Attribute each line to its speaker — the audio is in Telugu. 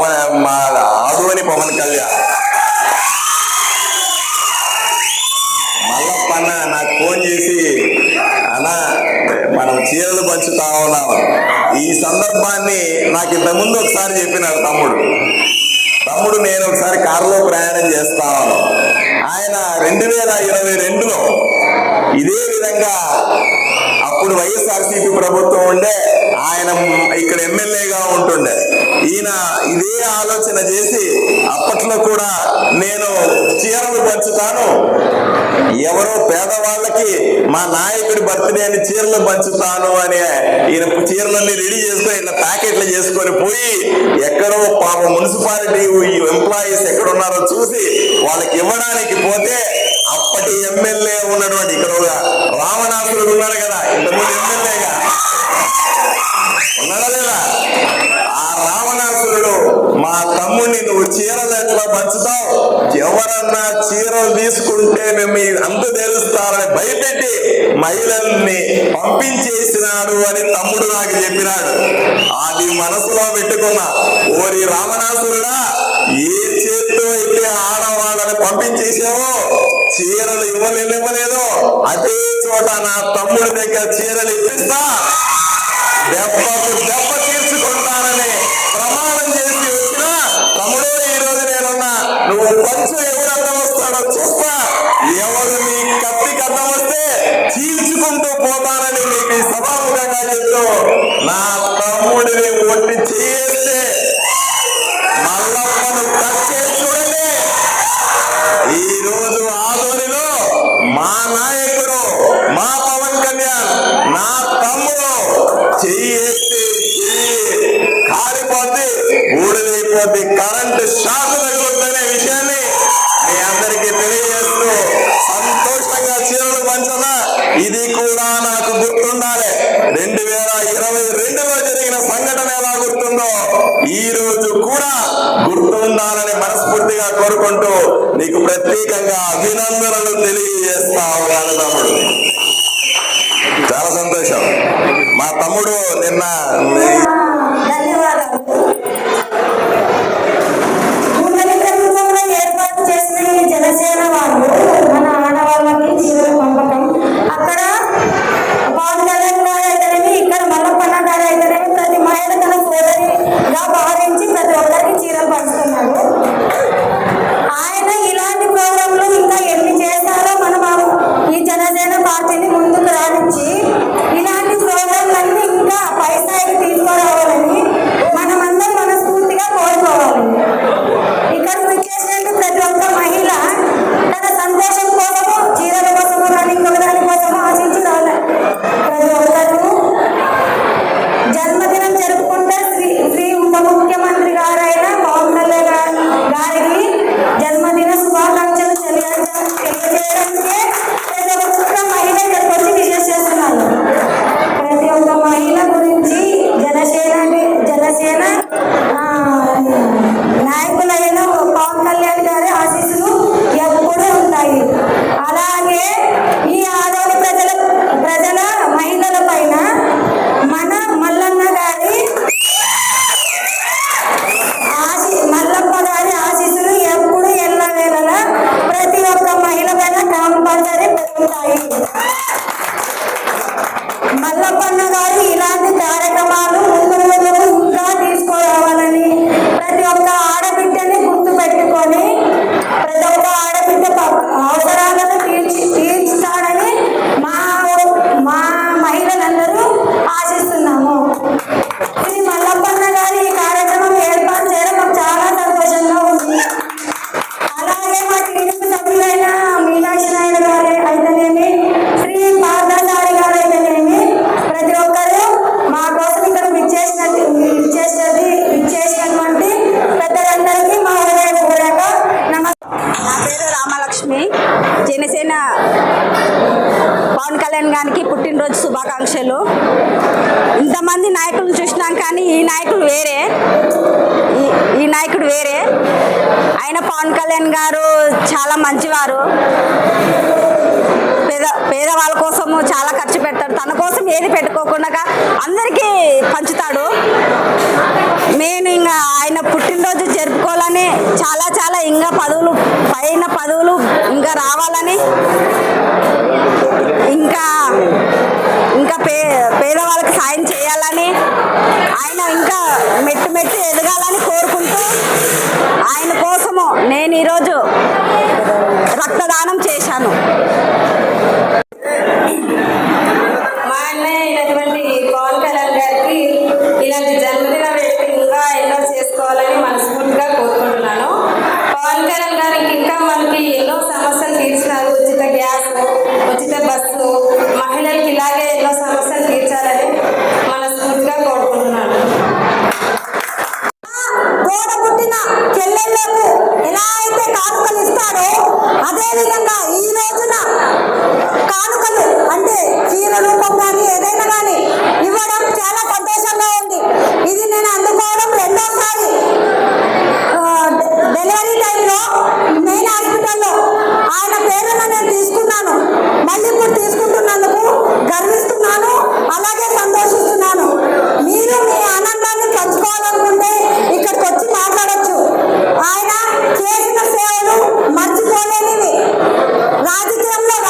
Speaker 1: పవన్ మా ఆదోని పవన్ కళ్యాణ్. మల్లప్పన్న నాకు ఫోన్ చేసి అన్నా మనం చీరలు పంచుతా ఉన్నాం. ఈ సందర్భాన్ని నాకు ఇంత ముందు ఒకసారి చెప్పినాడు తమ్ముడు. తమ్ముడు నేను ఒకసారి కారులో ప్రయాణం చేస్తాను ఆయన రెండు వేల ఇరవై రెండులో ఇదే విధంగా అప్పుడు వైఎస్ఆర్సీపీ ప్రభుత్వం ఉండే ఆయన ఇక్కడ ఎమ్మెల్యేగా ఉంటుండే. ఈయన ఆలోచన చేసి అప్పట్లో కూడా నేను చీరలు పంచుతాను. ఎవరో పేదవాళ్ళకి మా నాయకుడి బర్త్డే అని చీరలు పంచుతాను అని ఈయన చీరలన్నీ రెడీ చేసుకొని ఇట్లా ప్యాకెట్లు చేసుకొని పోయి ఎక్కడో పాప మున్సిపాలిటీ ఎంప్లాయీస్ ఎక్కడ ఉన్నారో చూసి వాళ్ళకి ఇవ్వడానికి పోతే అప్పటి ఎమ్మెల్యే ఉన్నటువంటి ఇక్కడ రావణాసురుడు ఉన్నాడు కదా ఇంతకుముందు ఎమ్మెల్యేగా. ఉన్నాడా లేదా ఆ రావణాసురుడు మా తమ్ముడిని నువ్వు చీరలు ఎట్లా పంచుతావు ఎవరన్నా చీరలు తీసుకుంటే మేము అంత తెలుస్తారని భయపెట్టి మహిళల్ని పంపించేసినాడు అని తమ్ముడు నాకు చెప్పినాడు. అది మనసులో పెట్టుకున్నా ఓరి రావణాసురుడా ఏ చేత్తో అయితే ఆడవాళ్ళని పంపించేసావో చీరలు ఇవ్వలేదు ఇవ్వలేదు. అదే చోట నా తమ్ముడి దగ్గర చీరలు ఇప్పిస్తా. దెబ్బకు దెబ్బ ఎవరు మీ కత్తి కథ వస్తే చీల్చుకుంటూ పోతానని మీకు సభాముఖంగా చెప్తూ నా తమ్ముడిని ఒట్టి చేస్తే మల్లమ్మను టచ్ చూడండి ఈ రోజు ఆదోనిలో మా నాయకుడు మా పవన్ కళ్యాణ్ నా తమ్ముడు చెయ్యి. ఎత్తి ఊడలేకపోతే కాలిపోద్ది కరెంటు షాక్ తగ్గుతుందనే విషయాన్ని మీ అందరికీ తెలియజేస్తూ సంతోషంగా చీరలు పంచదా ఇది కూడా నాకు గుర్తుండాలి రెండు వేల ఇరవై రెండులో జరిగిన సంఘటన ఎలా గుర్తుందో ఈ రోజు కూడా గుర్తుండాలని మనస్ఫూర్తిగా కోరుకుంటూ నీకు ప్రత్యేకంగా అభినందనలు తెలియజేస్తా ఉన్నాను తమ్ముడు చాలా సంతోషం మా తమ్ముడు నిన్న
Speaker 2: జనసేన పవన్ కళ్యాణ్ గారికి పుట్టినరోజు శుభాకాంక్షలు. ఇంతమంది నాయకులను చూసినాం కానీ ఈ నాయకుడు వేరే. ఈ- ఈ నాయకుడు వేరే. ఆయన పవన్ కళ్యాణ్ గారు చాలా మంచివారు. పేద పేదవాళ్ళ కోసము చాలా ఖర్చు పెడతాడు. తన కోసం ఏది పెట్టుకోకుండా అందరికీ పంచుతాడు. నేను ఇంకా ఆయన పుట్టినరోజు జరుపుకోవాలని చాలా ఇంకా పదవులు పైన పదవులు ఇంకా రావాలని ఇంకా ఇంకా పే పేదవాళ్ళకి సాయం చేయాలని ఆయన ఇంకా మెట్టు మెట్టు ఎదగాలని కోరుకుంటూ ఆయన కోసము నేను ఈరోజు రక్తదానం చేశాను.
Speaker 3: ఇచ్చిన చెల్లెళ్ళకు ఎలా అయితే కానుకలు ఇస్తారో అదేవిధంగా ఈ రోజున